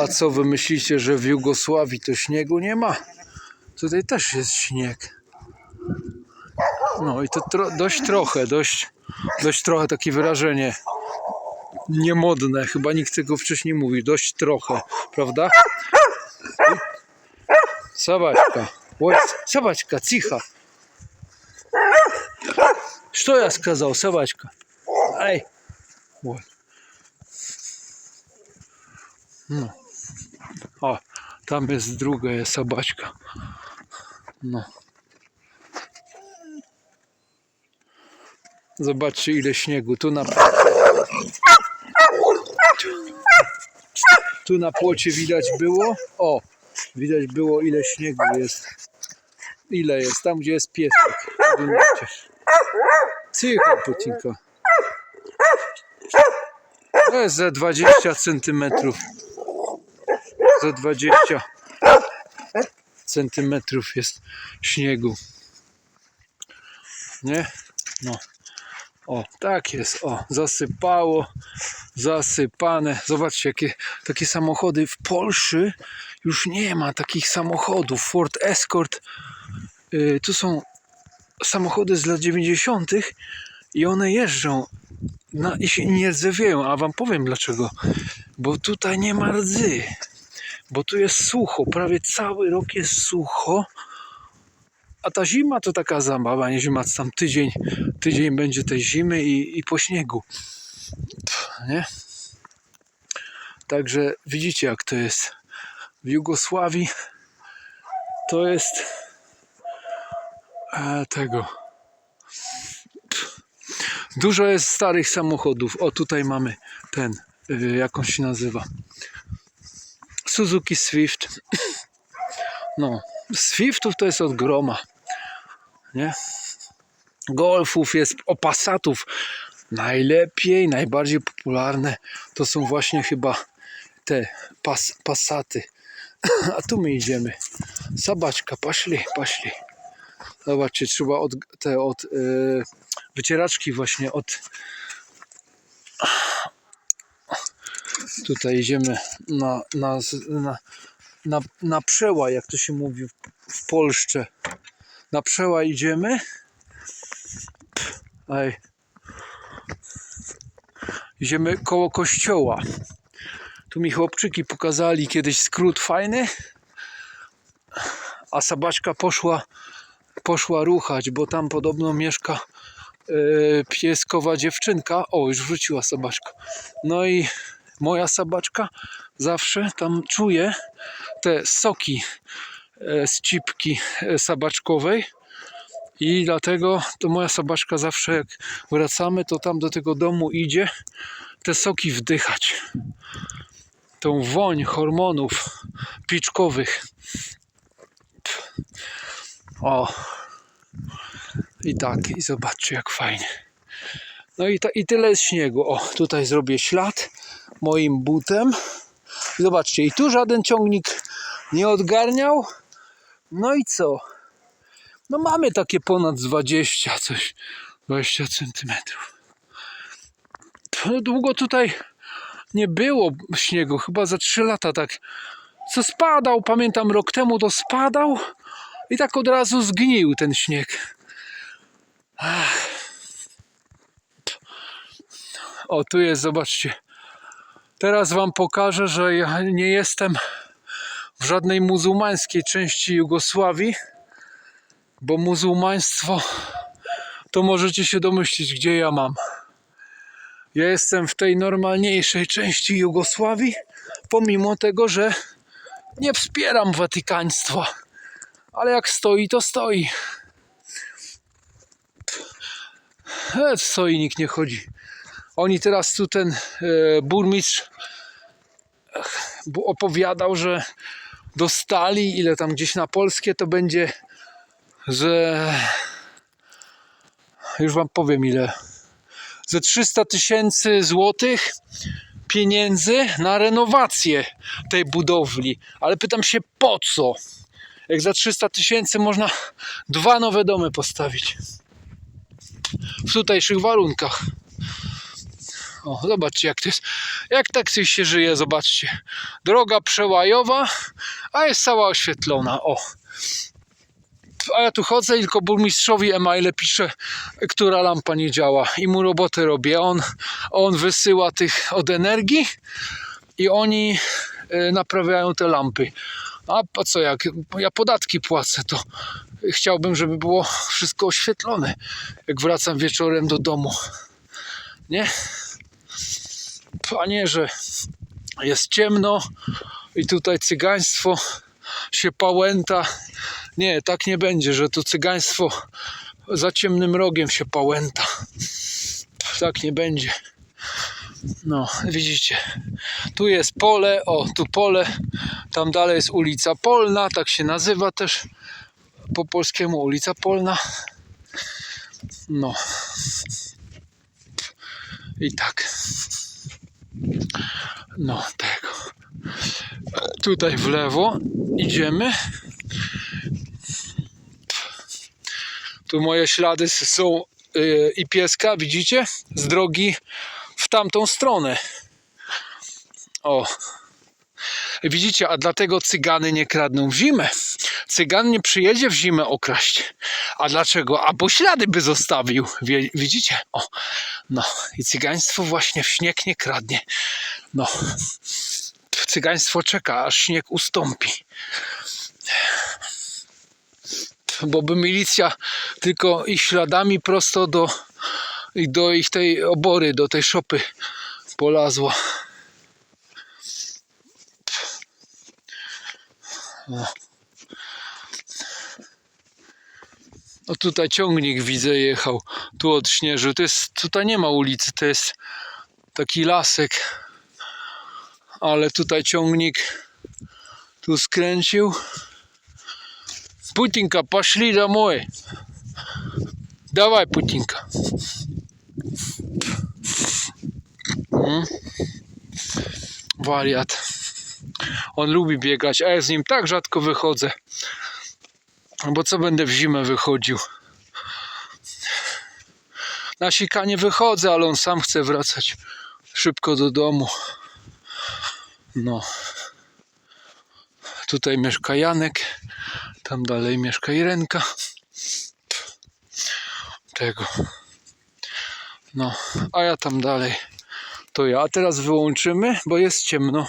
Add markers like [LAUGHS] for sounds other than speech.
A co wy myślicie, że w Jugosławii to śniegu nie ma? Tutaj też jest śnieg. No i to tro, dość trochę, dość, dość trochę takie wyrażenie niemodne. Chyba nikt tego wcześniej mówił. Dość trochę, prawda? Собачка. Ой, собачка, тихо. Что я сказал, собачка? Ай. Вот. No. O, tam jest druga sobaczka. No. Zobaczcie ile śniegu. Tu na tu na płocie widać było. O, widać było ile śniegu jest. Ile jest? Tam gdzie jest piesek. Cicho, Putinko. To jest za 20 centymetrów. Za 20 centymetrów jest śniegu. Nie? No. O, tak jest. O, zasypało, zasypane. Zobaczcie, jakie takie samochody w Polsce już nie ma takich samochodów. Ford Escort. Yy, tu są samochody z lat 90. i one jeżdżą na, i się nie rdzewieją. A wam powiem dlaczego. Bo tutaj nie ma rdzy. Bo tu jest sucho. Prawie cały rok jest sucho. A ta zima to taka zabawa, nie zima, tam tydzień, tydzień będzie tej zimy i, i po śniegu. Pff, nie? Także widzicie jak to jest. W Jugosławii to jest e, tego. Pff. Dużo jest starych samochodów. O tutaj mamy ten, y, jak on się nazywa. Suzuki Swift. No, Swiftów to jest od groma. Nie? Golfów jest, o Passatów najlepiej, najbardziej popularne to są właśnie chyba te pas, Passaty. [LAUGHS] A tu my idziemy. Sabaczka, poszli, poszli. Zobaczcie, trzeba od, te od yy, wycieraczki właśnie od tutaj idziemy na, na, na, na, na przełaj, jak to się mówi w, w Polsce. Na przełaj idziemy. Ej. Idziemy koło kościoła. Tu mi chłopczyki pokazali kiedyś skrót fajny, a sabaczka poszła, poszła ruchać, bo tam podobno mieszka e, pieskowa dziewczynka. O, już wróciła sabaczka. No i moja sabaczka zawsze tam czuje te soki e, z cipki e, sabaczkowej i dlatego to moja sabaczka zawsze jak wracamy to tam do tego domu idzie te soki wdychać. Tą woń hormonów piczkowych. O. I tak i zobaczcie jak fajnie no i, ta, i tyle jest śniegu o tutaj zrobię ślad moim butem zobaczcie, i tu żaden ciągnik nie odgarniał. No i co? No mamy takie ponad 20 coś, 20 centymetrów. Długo tutaj nie było śniegu, chyba za 3 lata tak. Co spadał, pamiętam rok temu to spadał i tak od razu zgnił ten śnieg. Ach. O, tu jest, zobaczcie. Teraz Wam pokażę, że ja nie jestem w żadnej muzułmańskiej części Jugosławii, bo muzułmaństwo to możecie się domyślić, gdzie ja mam. Ja jestem w tej normalniejszej części Jugosławii, pomimo tego, że nie wspieram watykaństwa, ale jak stoi, to stoi. E, stoi, nikt nie chodzi. Oni teraz tu ten e, burmistrz bu- opowiadał, że dostali ile tam gdzieś na polskie to będzie, że już wam powiem ile ze 300 tysięcy złotych pieniędzy na renowację tej budowli. Ale pytam się po co? Jak za 300 tysięcy można dwa nowe domy postawić w tutejszych warunkach. O, zobaczcie jak to jest. Jak tak się żyje, zobaczcie. Droga przełajowa, a jest cała oświetlona. O. A ja tu chodzę i tylko burmistrzowi e-maile piszę, która lampa nie działa. I mu robotę robię. On, on wysyła tych od energii i oni e, naprawiają te lampy. A po co jak ja podatki płacę, to chciałbym, żeby było wszystko oświetlone, jak wracam wieczorem do domu. Nie? A nie, że jest ciemno i tutaj cygaństwo się pałęta. Nie, tak nie będzie, że to cygaństwo za ciemnym rogiem się pałęta. Tak nie będzie. No, widzicie. Tu jest pole, o, tu pole, tam dalej jest ulica Polna, tak się nazywa też po polskiemu ulica Polna. No. I tak. No, tego. Tutaj w lewo idziemy. Tu moje ślady są yy, i pieska, widzicie? Z drogi w tamtą stronę. O. Widzicie, a dlatego cygany nie kradną w zimę. Cygan nie przyjedzie w zimę okraść. A dlaczego? A bo ślady by zostawił. Wie, widzicie? O. No. I cygaństwo właśnie w śnieg nie kradnie. No. Cygaństwo czeka, aż śnieg ustąpi. Bo by milicja tylko ich śladami prosto do, do ich tej obory, do tej szopy polazła. O tutaj ciągnik widzę jechał, tu od śnieżu. To jest, tutaj nie ma ulicy, to jest taki lasek. Ale tutaj ciągnik tu skręcił. Putinka, poszli domой. Dawaj, Putinka. Hmm? Wariat. On lubi biegać, a ja z nim tak rzadko wychodzę. Bo co będę w zimę wychodził? Na sikanie wychodzę, ale on sam chce wracać szybko do domu. No. Tutaj mieszka Janek, tam dalej mieszka Irenka. Tego. No, a ja tam dalej. To ja. A teraz wyłączymy, bo jest ciemno.